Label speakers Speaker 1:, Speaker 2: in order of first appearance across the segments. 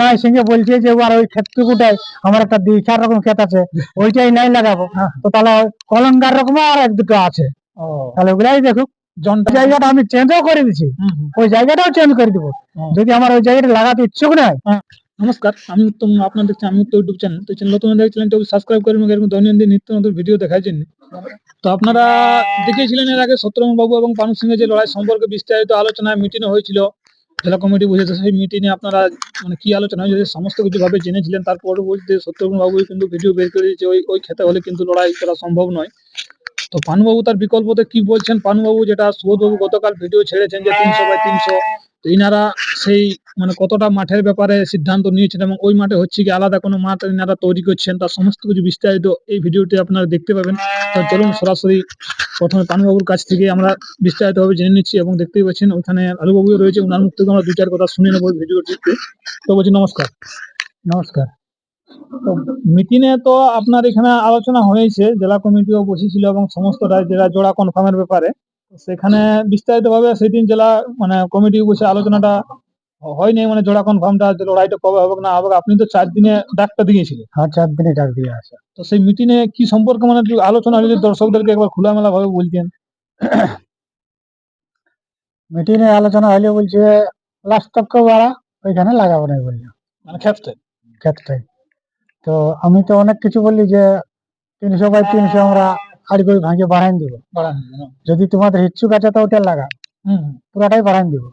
Speaker 1: না সঙ্গে বলছে যে আর ওই ক্ষেতটুকুটাই আমার একটা দুই চার রকম ক্ষেত আছে ওইটাই নাই লাগাবো। তো তাহলে কলঙ্গার রকম আর এক দুটো আছে। তাহলে ওগুলাই দেখুক জায়গাটা আমি চেঞ্জও করে দিছি। ওই জায়গাটাও চেঞ্জ করে দিব। যদি আমার ওই জায়গাটা লাগাতে ইচ্ছুক নাই
Speaker 2: নমস্কার আমি উত্তম আপনার দেখছেন আমি উত্তম ইউটিউব চ্যানেল। তো চ্যানেল নতুন দেখছেন চ্যানেলটা সাবস্ক্রাইব করবেন এবং এরকম দৈনন্দিন নিত্য নতুন ভিডিও দেখার জন্য। তো আপনারা দেখেছিলেন এর আগে সত্যরমন বাবু এবং পানু সিংহের যে লড়াই সম্পর্কে বিস্তারিত আলোচনায় মিটিং হয়েছিল। জেলা কমিটি বসেছে সেই মিটিংয়ে আপনারা মানে কি আলোচনা হয়েছে সমস্ত কিছু ভাবে জেনেছিলেন তার পরবর্তীতে সত্যরমন বাবু কিন্তু ভিডিও বের করে দিয়েছে ওই ওই খেতে হলে কিন্তু লড়াই করা সম্ভব নয়। তো পানুবাবু তার বিকল্পতে কি বলছেন? পানুবাবু যেটা সুবোধবাবু গতকাল ভিডিও ছেড়েছেন যে তিনশো বাই তিনশো তো ইনারা সেই মানে কতটা মাঠের ব্যাপারে সিদ্ধান্ত নিয়েছেন এবং ওই মাঠে হচ্ছে কি আলাদা কোনো মাঠ ইনারা তৈরি করছেন, তার সমস্ত কিছু বিস্তারিত এই ভিডিওটি আপনারা দেখতে পাবেন। তো চলুন সরাসরি প্রথমে পানুবাবুর কাছ থেকে আমরা বিস্তারিতভাবে জেনে নিচ্ছি এবং দেখতেই পাচ্ছেন ওখানে আলুবাবুও রয়েছে, ওনার মুখ থেকে আমরা দু চার কথা শুনে নেব ভিডিওটিতে তো বলছি নমস্কার।
Speaker 1: নমস্কার।
Speaker 2: তো মিটিংয়ে তো আপনার এখানে আলোচনা হয়েছে, জেলা কমিটিও বসেছিল এবং সমস্ত রাজ্যেরা জোড়া কনফার্মের ব্যাপারে। সেখানে বিস্তারিত ভাবে সেদিন জেলা মানে কমিটি বসে আলোচনাটা হয়নি মানে জোড়া কনফার্মটা লড়াইটা কবে হবে না হবে আপনি তো চার দিনে ডাকটা দিয়েছিলেন।
Speaker 1: হ্যাঁ চার দিনে ডাক দিয়ে আছে
Speaker 2: তো সেই মিটিংয়ে কি সম্পর্কে মানে আলোচনা হলে দর্শকদেরকে একবার খোলামেলা ভাবে বলতেন।
Speaker 1: মিটিং এ আলোচনা হইলে বলছে লাস্ট তক ওরা ওইখানে লাগাবো না বলল।
Speaker 2: মানে ক্ষেত্রে
Speaker 1: ক্ষেত্রে তো আমি তো অনেক কিছু বললি যে তিনশো বাই তিনশো আমরা আড়ি করে ভাঙে বাড়াই দিব। যদি তোমাদের ইচ্ছুক আছে তো ওটা লাগা। পুরাটাই বাড়াই দিব।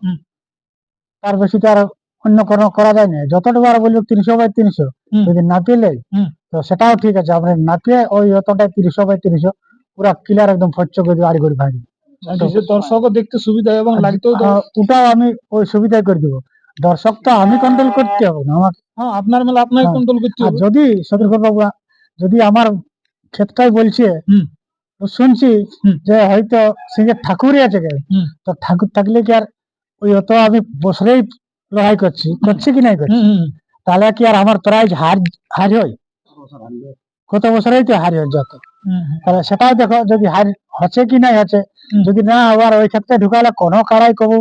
Speaker 1: তার বেশি তো আর অন্য কোনো করা যায় না। যতটুকু আর বলব তিনশো বাই তিনশো। যদি লেই
Speaker 2: হুম।
Speaker 1: তো সেটাও ঠিক আছে। আপনি নাপিয়ে ওই অতটাই তিনশো বাই তিনশো পুরা ক্লিয়ার একদম ফচ্চ করে দিব আড়ি করে ভাঙি
Speaker 2: দর্শকও দেখতে সুবিধা এবং লাগতেও
Speaker 1: ওটাও আমি ওই সুবিধাই করে দিব। দর্শক তো আমি কন্ট্রোল করতে হবে না আমার
Speaker 2: হ্যাঁ আপনার মেলা আপনাকে
Speaker 1: হ্যাঁ।
Speaker 2: কন্ট্রোল করতে হবে।
Speaker 1: যদি সতর্ক বাবু যদি আমার ক্ষেতটাই বলছে শুনছি যে হয়তো সঙ্গে ঠাকুরই আছে কে? তো ঠাকুর থাকলে কি আর ওই অত আমি বছরেই লড়াই করছি? করছি কি নাই করছি? তাহলে কি আর আমার প্রাইজ হার হার হয়? কত বছরেই তো হারি হয় যত। তাহলে সেটাও দেখো যদি হার হচ্ছে কি নাই হচ্ছে। যদি না আবার ওই ক্ষেত্রে ঢুকালে কোনো কারাই কবু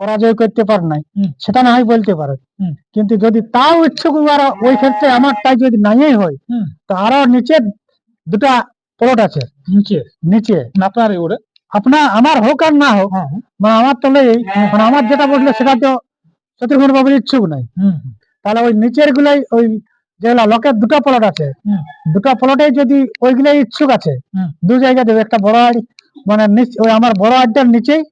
Speaker 1: পরাজয় করতে পার নাই। সেটা না হয় বলতে পারে। কিন্তু যদি তাও ইচ্ছুক আর ওই ক্ষেত্রে আমারটাই যদি নাই হয় তো আরও নিচে দুটা প্লট আছে।
Speaker 2: নিচে
Speaker 1: নিচে
Speaker 2: মানে আপনার ওরে।
Speaker 1: আপনার আমার হোক আর না হোক
Speaker 2: হ্যাঁ
Speaker 1: মানে আমার তো নেই মানে আমার যেটা বলল সেটা তো শত্রুঘ্ন বাবুর ইচ্ছুক নাই। তাহলে ওই নিচের গুলাই ওই যেগুলা লোকের দুটো প্লট আছে। দুটো প্লটে যদি ওইগুলাই ইচ্ছুক আছে দু জায়গা দেবে একটা বড় আড়ি মানে ওই আমার বড় আড্ডার নিচেই।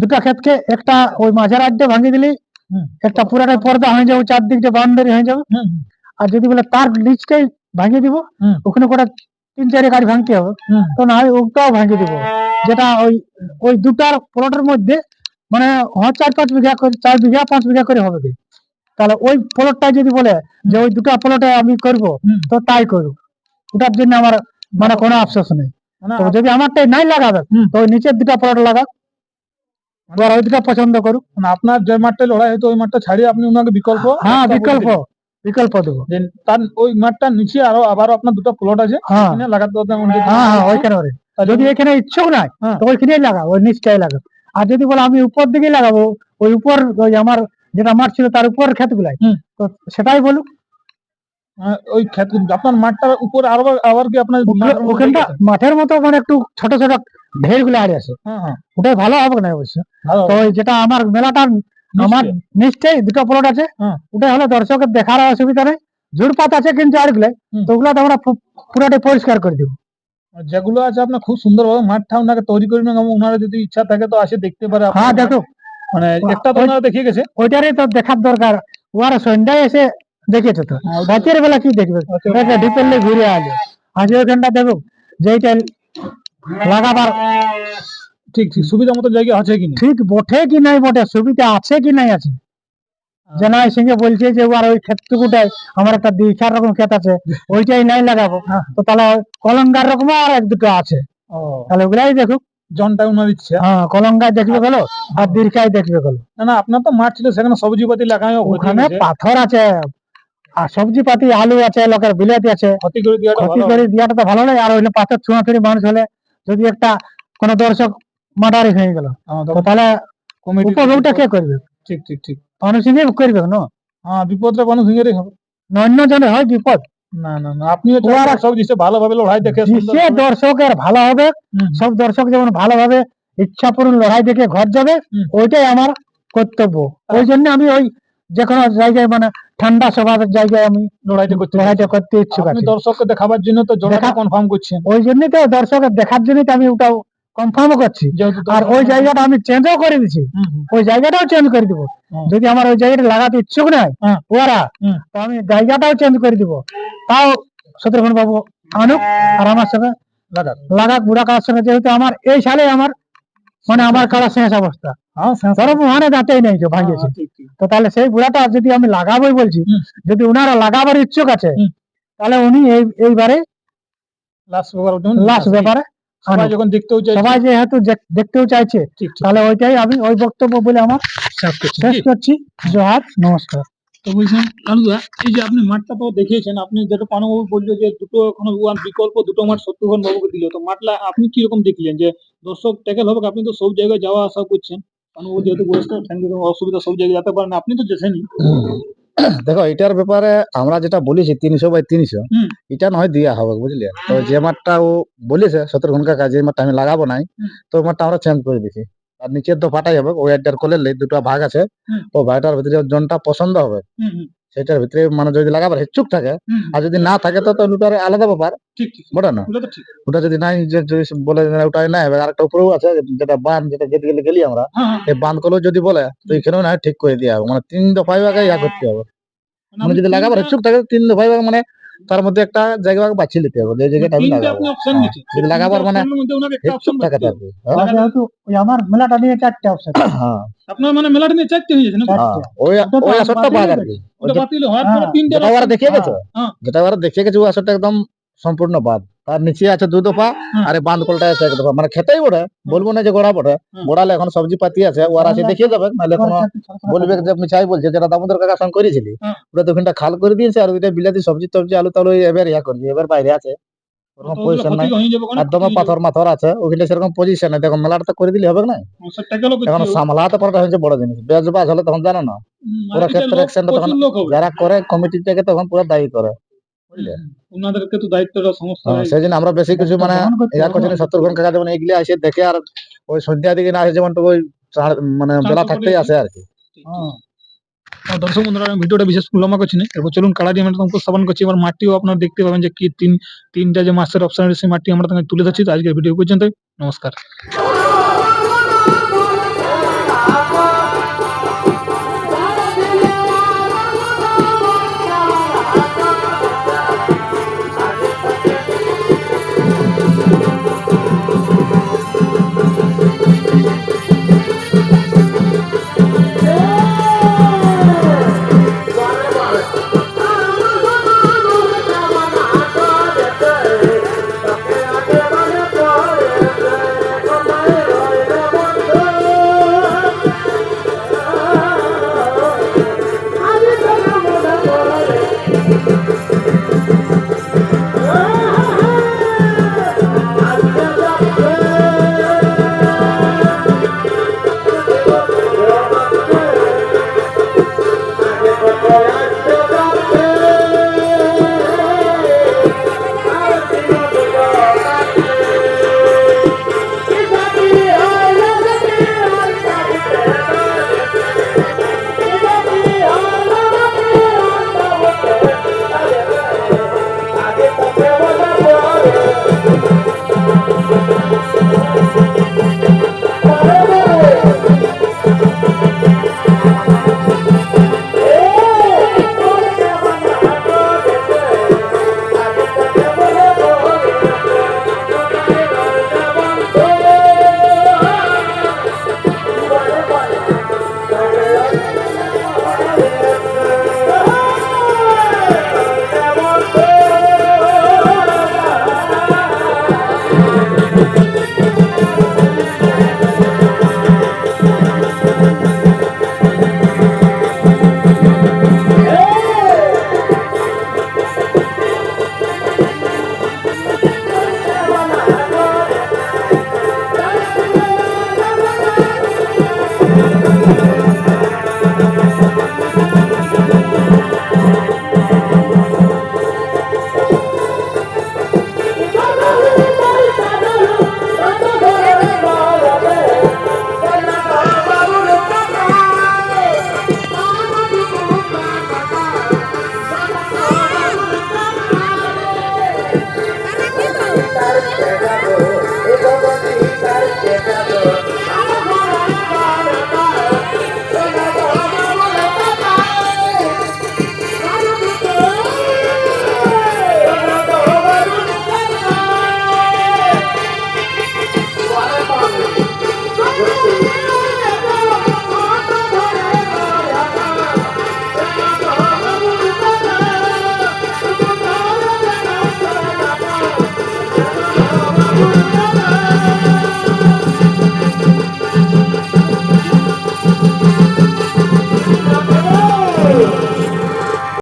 Speaker 1: দুটো ক্ষেতকে একটা ওই মাঝের আড্ডা ভাঙিয়ে দিলি একটা পুরাটাই পর্দা হয়ে যাবে চারদিকটা বাউন্ডারি হয়ে যাবে। আর যদি বলে তার নিচটাই ভাঙিয়ে দিব ওখানে কোটা তিন চারি গাড়ি ভাঙতে হবে। তো না হয় ওটাও ভাঙিয়ে দিব। যেটা ওই ওই দুটার প্লটের মধ্যে মানে হয় চার পাঁচ বিঘা করে চার বিঘা পাঁচ বিঘা করে হবে কি? তাহলে ওই প্লটটা যদি বলে যে ওই দুটা প্লটে আমি করব তো তাই করব। ওটার জন্য আমার মানে কোনো আফসোস নেই।
Speaker 2: মানে
Speaker 1: তো যদি আমারটাই নাই লাগাবে তো ওই নিচের দুটা প্লট লাগাক। এবার ওই দুটা পছন্দ করুক।
Speaker 2: মানে আপনার যে মাঠটা লড়াই হয়তো ওই মাঠটা ছাড়িয়ে আপনি ওনাকে বিকল্প
Speaker 1: হ্যাঁ বিকল্প। বিকল্প দেবো।
Speaker 2: তার ওই মাঠটা নিচে আরও আবারও আপনার দুটো প্লট আছে।
Speaker 1: হ্যাঁ।
Speaker 2: লাগাতে
Speaker 1: হ্যাঁ হ্যাঁ ওইখানে যদি এখানে ইচ্ছুক নাই। তো ওইখানেই লাগাও ওই নিচটাই লাগাও। আর যদি বলে আমি উপর দিকে লাগাবো ওই উপর ওই আমার যেটা মাঠ ছিল তার উপর ক্ষেত গুলাই তো সেটাই বলুক।
Speaker 2: ওই ক্ষেত আপনার মাঠটার উপর আরও আবার কি আপনার মাঠের
Speaker 1: ওখানটা মাঠের মতো মানে একটু ছোট ছোট ঢেরগুলো আড়ে আছে ওটাই ভালো হবে না অবশ্য। তো যেটা আমার মেলাটার আমার নিশ্চয়ই। দুটো প্লট আছে।
Speaker 2: হ্যাঁ।
Speaker 1: ওটাই হলো দর্শকের দেখার অসুবিধা নেই। জুড়পাত আছে কিন্তু
Speaker 2: আরগুলো
Speaker 1: তো ওগুলো তো আমরা পুরোটাই পরিষ্কার করে দিব।
Speaker 2: যেগুলো আছে আপনার খুব সুন্দর সুন্দরভাবে মাঠটা ওনাকে তৈরি করে নেন। এবং ওনারা যদি ইচ্ছা থাকে তো আসে দেখতে পারে
Speaker 1: হ্যাঁ দেখো।
Speaker 2: মানে একটা তো ওনারা দেখিয়ে গেছে।
Speaker 1: ওইটারই তো দেখার দরকার। ওরা সন্ধ্যায় এসে দেখেছে তো।
Speaker 2: হ্যাঁ,
Speaker 1: রাতের বেলা কি দেখবে? ডিপেন্ডে ঘুরে আলো আজ ওইখানটা দেখো যেইটা লাগাবার
Speaker 2: ঠিক ঠিক। সুবিধা মতো জায়গা আছে কিনা
Speaker 1: ঠিক বটে কি নাই বটে সুবিধা আছে কি নাই আছে? এই সঙ্গে বলছে যে আর ওই ক্ষেতটুকুটাই আমার একটা দুই চার রকম ক্ষেত আছে ওইটাই নাই লাগাবো। তো তাহলে কলঙ্গার রকম আর এক দুটো আছে। তাহলে ওগুলাই দেখুক।
Speaker 2: জনটা ওনার ইচ্ছা।
Speaker 1: হ্যাঁ কলঙ্গায় দেখবে গেলো আর দীর্ঘায় দেখবে গেলো।
Speaker 2: না না আপনার তো মাঠ ছিল সেখানে সবজি পাতি লাগাই
Speaker 1: ওখানে পাথর আছে আর সবজি পাতি আলু আছে লোকের বিলাতি আছে।
Speaker 2: ক্ষতি করে দেওয়াটা
Speaker 1: তো ভালো নয় আর ওইলে পাথর ছুঁড়াছুড়ি মানুষ হলে যদি একটা কোন দর্শক মার্ডারি হয়ে গেল। তাহলে উপভোগটা কে করবে?
Speaker 2: ঠিক ঠিক ঠিক।
Speaker 1: মানুষই করবে না
Speaker 2: হ্যাঁ বিপদটা সিংহেরই হবে।
Speaker 1: অন্য জনে হয় বিপদ।
Speaker 2: না না না চান সব ভালোভাবে লড়াই দেখে সুন্দরভাবে-
Speaker 1: দর্শকের ভালো হবে। সব দর্শক যেমন ভালোভাবে ইচ্ছাপূর্ণ লড়াই দেখে ঘর যাবে ওইটাই আমার কর্তব্য। ওই জন্য আমি ওই যে কোনো জায়গায় মানে ঠান্ডা স্বভাবের জায়গায় আমি
Speaker 2: লড়াইটা করতে
Speaker 1: লড়াইটা করতে ইচ্ছুক
Speaker 2: আপনি
Speaker 1: আছি।
Speaker 2: দর্শককে দেখাবার জন্য তো জোড়াটা কনফার্ম করছেন।
Speaker 1: ওই জন্যই তো দর্শকের দেখার জন্যই তো আমি ওটাও কনফার্ম করছি। আর ওই জায়গাটা আমি চেঞ্জও করে দিছি। ওই জায়গাটাও চেঞ্জ করে দিব। যদি আমার ওই জায়গাটা লাগাতে ইচ্ছুক
Speaker 2: হ্যাঁ।
Speaker 1: ওরা তো আমি জায়গাটাও চেঞ্জ করে দিব। তাও শত্রুঘ্ন বাবু আনুক আর আমার সঙ্গে
Speaker 2: লাগাক।
Speaker 1: বুড়া কার সঙ্গে যেহেতু আমার এই সালে আমার মানে আমার কারা শেষ অবস্থা।
Speaker 2: হ্যাঁ,
Speaker 1: মানে দাঁতেই নেই ভাঙিয়েছে।
Speaker 2: হ্যাঁ।
Speaker 1: তো তাহলে সেই বুড়াটা যদি আমি লাগাবোই বলছি যদি উনারা লাগাবার ইচ্ছুক আছে তাহলে উনি এই এইবারে লাস্ট ব্যাপারে
Speaker 2: সবাই যখন দেখতেও চাইছে
Speaker 1: সবাই যেহেতু দেখতেও চাইছে তাহলে ওইটাই আমি ওই বক্তব্য বলে আমার
Speaker 2: শেষ করছি।
Speaker 1: জোহার নমস্কার।
Speaker 2: তো বলছেন লালুদা এই যে আপনি মাঠটা তো দেখিয়েছেন আপনি যেটা পানুবাবু বলল যে দুটো এখন বিকল্প দুটো মাঠ সত্যঘন বাবুকে দিল। তো মাঠলা আপনি কীরকম দেখলেন? যে দর্শক ট্যাকেল হবে আপনি তো সব জায়গায় যাওয়া আসা করছেন। পানুবাবু যেহেতু ঠ্যাঙ্গে অসুবিধা সব জায়গায় যেতে পারেন আপনি তো যেছেনই
Speaker 3: দেখো এটার ব্যাপারে আমরা যেটা বলেছি তিনশো বাই তিনশো এটা নয় দিয়া হবে বুঝলে? তো যে মাঠটা ও বলেছে সতেরো ঘণ্টা কাজ যে মাঠটা আমি লাগাবো নাই তো ওই মাঠটা আমরা চেঞ্জ করে দিছি। আর নিচের তো ফাটাই হবে ওই একটার কোলের দুটো ভাগ আছে ও ভাগটার ভিতরে জনটা পছন্দ হবে। সেটার ভিতরে মানে যদি লাগাবার ইচ্ছুক থাকে আর যদি না থাকে তো ওটা আলাদা ব্যাপার। বটে না?
Speaker 2: ওটা
Speaker 3: যদি নাই যে যদি বলে ওটাই নাই আরেকটা উপরেও আছে যেটা বান যেটা যেতে গেলে গেলি আমরা
Speaker 2: হ্যাঁ হ্যাঁ।
Speaker 3: এই বাঁধ কলেও যদি বলে তো এখানেও না ঠিক করে দিয়ে হবে। মানে তিন দফায় আগে ইয়া করতে হবে। মানে যদি লাগাবার ইচ্ছুক থাকে তিন দফায় মানে তার মধ্যে একটা জায়গা বাছিয়ে নিতে হবে যে জায়গাটা আমি লাগাবো।
Speaker 2: আপনি অপশন
Speaker 3: হ্যাঁ, লাগাবার মানে। হ্যাঁ?
Speaker 1: আমার মেলাটা নিয়ে চারটে অপশন
Speaker 3: হ্যাঁ।
Speaker 2: আপনার মানে মেলাটা নিয়ে চারটে হয়ে যাচ্ছে না
Speaker 3: ওই ওই আসরটা বাদ আর কি।
Speaker 2: ওটা বাতিল হওয়ার পরে
Speaker 1: তিনটা
Speaker 2: তিনটে
Speaker 3: যেটা ওরা দেখিয়ে গেছে। যেটা ওরা দেখিয়ে গেছে ওই আসরটা একদম সম্পূর্ণ বাদ। তার নিচে আছে দু দফা আর বাঁধ কলটা আছে এক দফা। মানে খেতেই বটে বলব না যে গোড়া বটে। গোড়ালে এখন সবজি পাতি আছে ওরা আছে দেখিয়ে যাবে নাহলে কোনো বলবে যে মিছাই বলছে যেটা দামোদর কাকা সঙ্গে করেছিলি। ওটা তো ওখানটা খাল করে দিয়েছে আর ওইটা বিলাতি সবজি টবজি আলু তালু এবার ইয়া করছে এবার বাইরে আছে। পজিশন নাই। একদম পাথর মাথর আছে ওখানে সেরকম পজিশন দেখো মেলাটা তো করে দিলে হবে না। এখন সামলাতে পারাটা হচ্ছে বড় জিনিস। হলে তখন জানো না পুরো ক্ষেত্রে তখন- যারা করে কমিটি থেকে তখন পুরো দায়ী করে। বুঝলে?
Speaker 2: ওনাদেরকে তো দায়িত্বটা সমস্ত
Speaker 3: হ্যাঁ, সেই জন্য আমরা বেশি কিছু মানে
Speaker 1: গ্রহণ করতে
Speaker 3: ইয়া করছি সত্তর ঘণ্টা কাকা যেমন এগুলি আসে দেখে আর ওই সন্ধ্যা দিকে না আসে যেমন তো ওই মানে বেলা থাকতেই আসে আর কি।
Speaker 2: তো দর্শক বন্ধুরা আমি ভিডিওটা বিশেষ লম্বা করছি না। এরপর চলুন কালারি আমরা তোমাকে উপস্থাপন করছি। এবার মাঠটিও আপনারা দেখতে পাবেন যে কি তিন তিনটা যে মাস্টার অপশন সেই মাঠটি আমরা তোমাকে তুলে ধরছি। তো আজকের ভিডিও পর্যন্ত নমস্কার।
Speaker 4: Thank you.